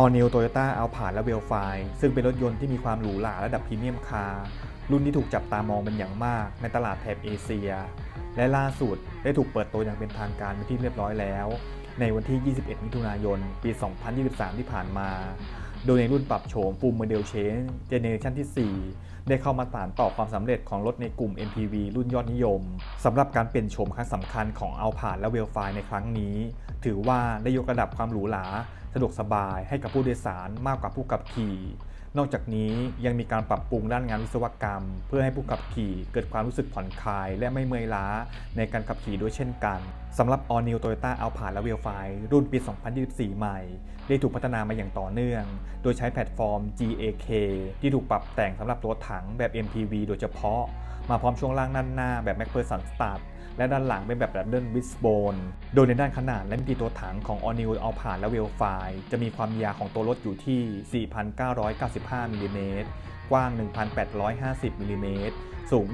All New Toyota a l p a r d และ v e l f i ซึ่งเป็นรถยนต์ที่มีความหรูหราระดับพรีเมียมคาร์รุ่นที่ถูกจับตามองเป็นอย่างมากในตลาดแถบเอเชีย และล่าสุดได้ถูกเปิดตัวอย่างเป็นทางการเป็นที่เรียบร้อยแล้ว ในวันที่ 21 มิถุนายน ปี 2023 ที่ผ่านมา โดยในรุ่นปรับโฉม Full Model Change Generation ที่ 4 ได้เข้ามาสานต่อความสำเร็จของรถในกลุ่ม MPV รุ่นยอดนิยมสำหรับการเปลี่ยนโฉมครั้งสำคัญของ a l p a r d และ v e l f i ในครั้งนี้ ถือว่าได้ยกระดับความหรูหรา สะดวกสบายให้กับผู้โดยสารมากกว่าผู้ขับขี่ นอกจากนี้ยังมีการปรับปรุงด้านงานวิศวกรรม เพื่อให้ผู้ขับขี่เกิดความรู้สึกผ่อนคลาย และไม่เมื่อยล้าในการขับขี่ด้วยเช่นกันสำหรับ All New Toyota Alphard และ v e l f i รุ่นปี 2024 ใหม่ ได้ถูกพัฒนามาอย่างต่อเนื่อง โดยใช้แพลตฟอร์ม GAK ที่ถูกปรับแต่งสำหรับตัวถังแบบ MPV โดยเฉพาะ มาพร้อมช่วงล่างด้านหน้าแบบ MacPherson Start และด้านหลังเป็นแบบ r a d d l w i s b o n e โดยในด้านขนาดและมิติตัวถังของ All New Alphard และ v e l f i จะมีความยาวของตัวรถอยู่ที่ 4,990 1,975มิลิเมตรกว้าง 1,850มิลลิเมตรสูง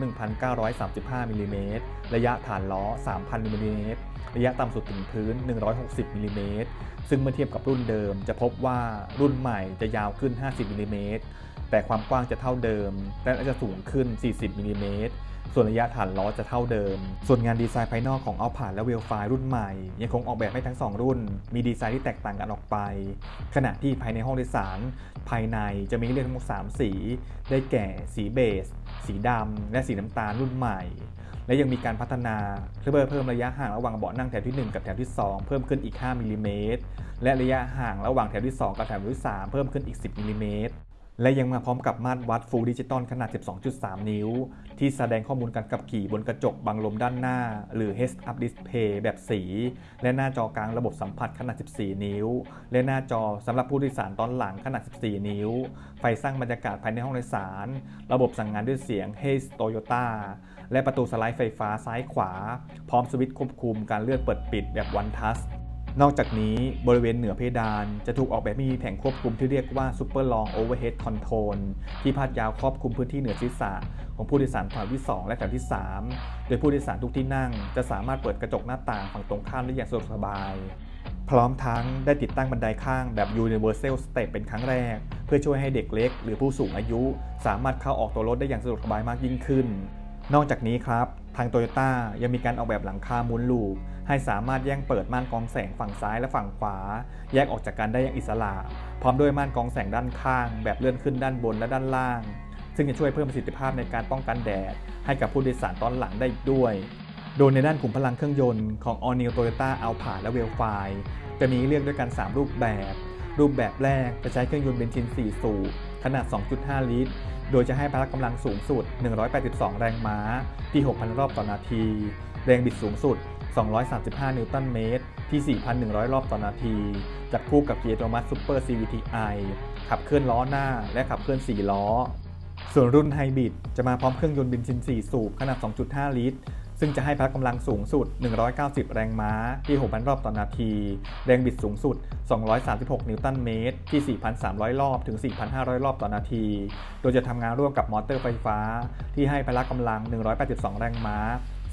1,935มิลลิเมตรระยะฐานล้อ 3,000มิลลิเมตรระยะต่ำสุดถึงพื้น 160มิลลิเมตรซึ่งเมื่อเทียบกับรุ่นเดิม จะพบว่ารุ่นใหม่จะยาวขึ้น 50มิลลิเมตรแต่ความกว้างจะเท่าเดิม และจะสูงขึ้น 40มิลลิเมตร ส่วนระยะฐานล้อจะเท่าเดิม ส่วนงานดีไซน์ภายนอกของ a l p a r d และ w e l f i รุ่นใหม่ ยังคงออกแบบให้ทั้ง 2 รุ่น มีดีไซน์ที่แตกต่างกันออกไป ขณะที่ภายในห้องโดยสาร ภายในจะมีเลือกทั้งหมด3สี ได้แก่สีเบส สีดำ และสีน้ำตาลรุ่นใหม่ และยังมีการพัฒนาเพื่อเพิ่มระยะห่างระหว่างเบาะนั่งแถวที่ 1 กับแถวที่ 2 เพิ่มขึ้นอีก 5มิลลิเมตรและระยะห่างระหว่างแถวที่ 2 กับแถวที่ 3 เพิ่มขึ้นอีก 10มิลลิเมตร และยังมาพร้อมกับมาตรวัด Full Digital ขนาด 12.3 นิ้ว ที่แสดงข้อมูลการขับขี่บนกระจกบังลมด้านหน้า หรือ Heads Up Display แบบสี และหน้าจอกลางระบบสัมผัสขนาด 14 นิ้ว และหน้าจอสำหรับผู้โดยสารตอนหลังขนาด 14 นิ้ว ไฟสร้างบรรยากาศภายในห้องโดยสาร ระบบสั่งงานด้วยเสียง Hey Toyota และประตูสไลด์ไฟฟ้าซ้ายขวา พร้อมสวิตช์ควบคุมการเลื่อนเปิดปิดแบบ One Touch นอกจากนี้บริเวณเหนือเพดานจะถูกออกแบบมีแผงควบคุมที่เรียกว่า Super Long Overhead Control ที่พาดยาวครอบคลุมพื้นที่เหนือศีรษะ ของผู้โดยสารแถวที่ 2 และแถวที่ 3 โดยผู้โดยสารทุกที่นั่ง จะสามารถเปิดกระจกหน้าต่างฝั่งตรงข้ามได้อย่างสะดวกสบาย พร้อมทั้งได้ติดตั้งบันไดข้างแบบ Universal Step เป็นครั้งแรก เพื่อช่วยให้เด็กเล็ก หรือผู้สูงอายุ สามารถเข้าออกตัวรถได้อย่างสะดวกสบายมากยิ่งขึ้น นอกจากนี้ครับทางโตโยต้ายังมีการออกแบบหลังคามุนลูป ให้สามารถแย่งเปิดม่านกองแสงฝั่งซ้ายและฝั่งขวา แยกออกจากกันได้อย่างอิสระ พร้อมด้วยม่านกองแสงด้านข้าง แบบเลื่อนขึ้นด้านบนและด้านล่าง ซึ่งจะช่วยเพิ่มประสิทธิภาพในการป้องกันแดด ให้กับผู้โดยสารตอนหลังได้ด้วย โดยในด้านขุมพลังเครื่องยนต์ของ All New Toyota Alphard และ v e l f i จะมีเลือกด้วยกัน 3 รูปแบบ รูปแบบแรกจะใช้เครื่องยนต์เบนซิน 4 สูบขนาด 2.5 ลิตร โดยจะให้พละกำลังสูงสุด 182 แรงม้า ที่ 6,000 รอบต่อนาที แรงบิดสูงสุด 235 นิวตันเมตร ที่ 4,100 รอบต่อนาที จัดคู่กับเกียร์อัตโนมัติ Super CVTi ขับเคลื่อนล้อหน้าและขับเคลื่อน 4 ล้อ ส่วนรุ่นไฮบริดจะมาพร้อมเครื่องยนต์เบนซิน 4 สูบขนาด 2.5 ลิตร ซึ่งจะให้พละกำลังสูงสุด 190 แรงม้าที่ 6,000 รอบต่อนาที แรงบิดสูงสุด 236 นิวตันเมตร ที่ 4,300 รอบถึง 4,500 รอบต่อนาที โดยจะทำงานร่วมกับมอเตอร์ไฟฟ้า ที่ให้พละกำลัง 182 แรงม้า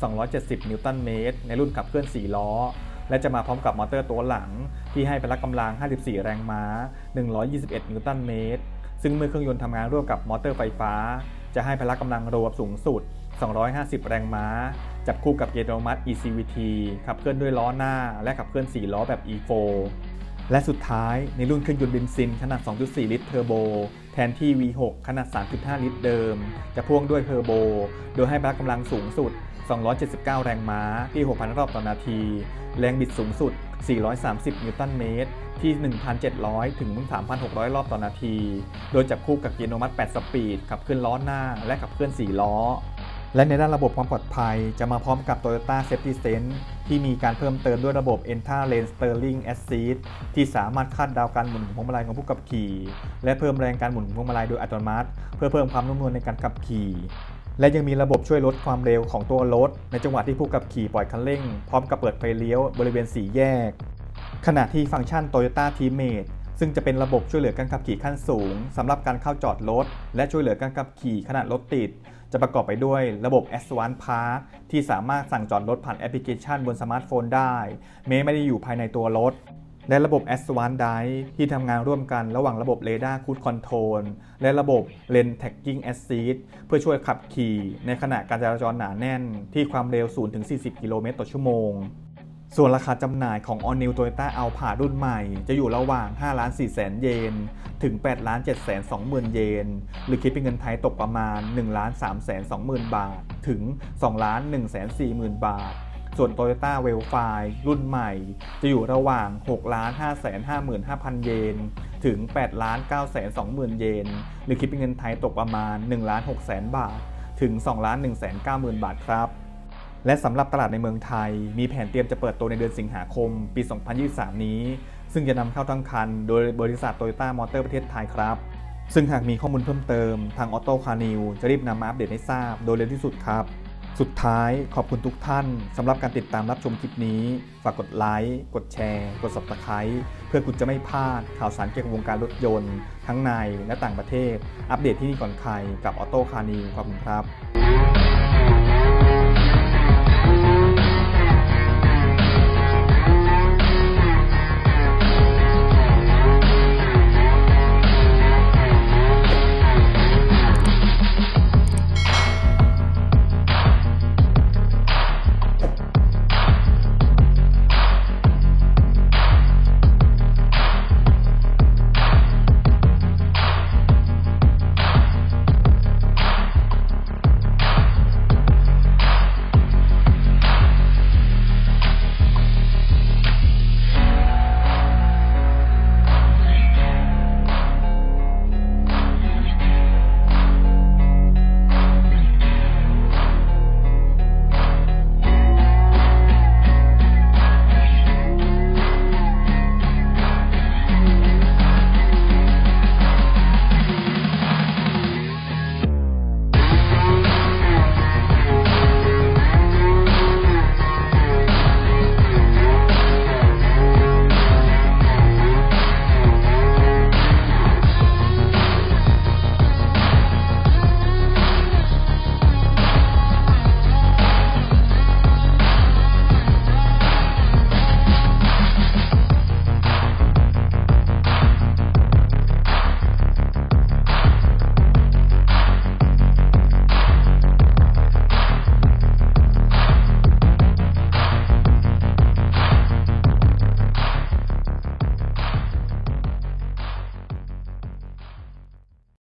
270 นิวตันเมตร ในรุ่นขับเคลื่อน 4 ล้อ และจะมาพร้อมกับมอเตอร์ตัวหลัง ที่ให้พละกำลัง 54 แรงม้า 121 นิวตันเมตร ซึ่งเมื่อเครื่องยนต์ทำงานร่วมกับมอเตอร์ไฟฟ้า จะให้พละกำลังรวมสูงสุด 250 แรงม้า จับคู่กับเกียร์อัตโนมัติ ECVT ขับเคลื่อนด้วยล้อหน้า และขับเคลื่อน 4 ล้อแบบ E4 และสุดท้ายในรุ่นเครื่องยนต์เบนซินขนาด 2.4 ลิตรเทอร์โบ แทนที่ V6 ขนาด 3.5 ลิตรเดิม จะพ่วงด้วยเทอร์โบ โดยให้พละกำลังสูงสุด 279 แรงม้าที่ 6,000 รอบต่อนาที แรงบิดสูงสุด 430 นิวตันเมตร ที่ 1,700 ถึง 3,600 รอบต่อนาที โดยจับคู่กับเกียร์อัตโนมัติ 8 สปีด ขับเคลื่อนล้อหน้า และขับเคลื่อน 4 ล้อ และในด้านระบบความปลอดภัยจะมาพร้อมกับ Toyota Safety Sense ที่มีการเพิ่มเติมด้วยระบบ Enta Lane Sterling Assist ที่สามารถคาดเดาการหมุนของพวงมาลัยของผู้ขับขี่ และเพิ่มแรงการหมุนของพวงมาลัยโดยอัตโนมัติ เพื่อเพิ่มความนุ่มนวลในการขับขี่และยังมีระบบช่วยลดความเร็วของตัวรถ ในจังหวะที่ผู้ขับขี่ปล่อยคันเร่ง พร้อมกับเปิดไฟเลี้ยวบริเวณสี่แยก ขณะที่ฟังก์ชัน Toyota Teammate ซึ่งจะเป็นระบบช่วยเหลือการขับขี่ขั้นสูงสำหรับการเข้าจอดรถ และช่วยเหลือการขับขี่ขณะรถติด จะประกอบไปด้วยระบบ a d v a n c e Park ที่สามารถสั่งจอดรถผ่านแอปพลิเคชันบนสมาร์ทโฟนได้ แม้ไม่ได้อยู่ภายในตัวรถ และระบบ a d v a n c e Drive ที่ทำงานร่วมกันระหว่างระบบเรดาร์คูดคอนโทรและระบบ Lane Tagging Assist เพื่อช่วยขับขี่ ในขณะการจราจรหนาแน่นที่ความเร็ว 0-40 กิโลเมตรต่อชั่วโมง ส่วนราคาจำหน่ายของ All New Toyota Alphard รุ่นใหม่ จะอยู่ระหว่าง 5 ล้าน4แสนเยน ถึง 8 ล้าน7แสน2หมื่นเยน หรือคิดเป็นเงินไทยตกประมาณ 1 ล้าน3แสน2หมื่นบาท ถึง 2 ล้าน1แสน4หมื่นบาท ส่วน Toyota w e l f i รุ่นใหม่ จะอยู่ระหว่าง 6 ล้าน5แสน5หมื่น5,000 เยน ถึง 8 ล้าน9แสน2หมื่นเยน หรือคิดเป็นเงินไทยตกประมาณ 1 ล้าน6แสนบาท ถึง 2 ล้าน1แสน9หมื่นบาทครับ และสำหรับตลาดในเมืองไทย มีแผนเตรียมจะเปิดตัวในเดือนสิงหาคม ปี 2023 นี้ ซึ่งจะนำเข้าทั้งคัน โดยบริษัทโตโยต้ามอเตอร์ประเทศไทยครับ ซึ่งหากมีข้อมูลเพิ่มเติมทางออโต้คาร์นิวจะรีบนำมาอัปเดตให้ทราบโดยเร็วที่สุดครับ สุดท้ายขอบคุณทุกท่านสำหรับการติดตามรับชมคลิปนี้ ฝากกดไลค์กดแชร์ กด subscribe เพื่อคุณจะไม่พลาดข่าวสารเกี่ยวกับวงการรถยนต์ ทั้งในและต่างประเทศ อัปเดตที่นี่ก่อนใครกับออโต้คาร์นิวขอบคุณครับ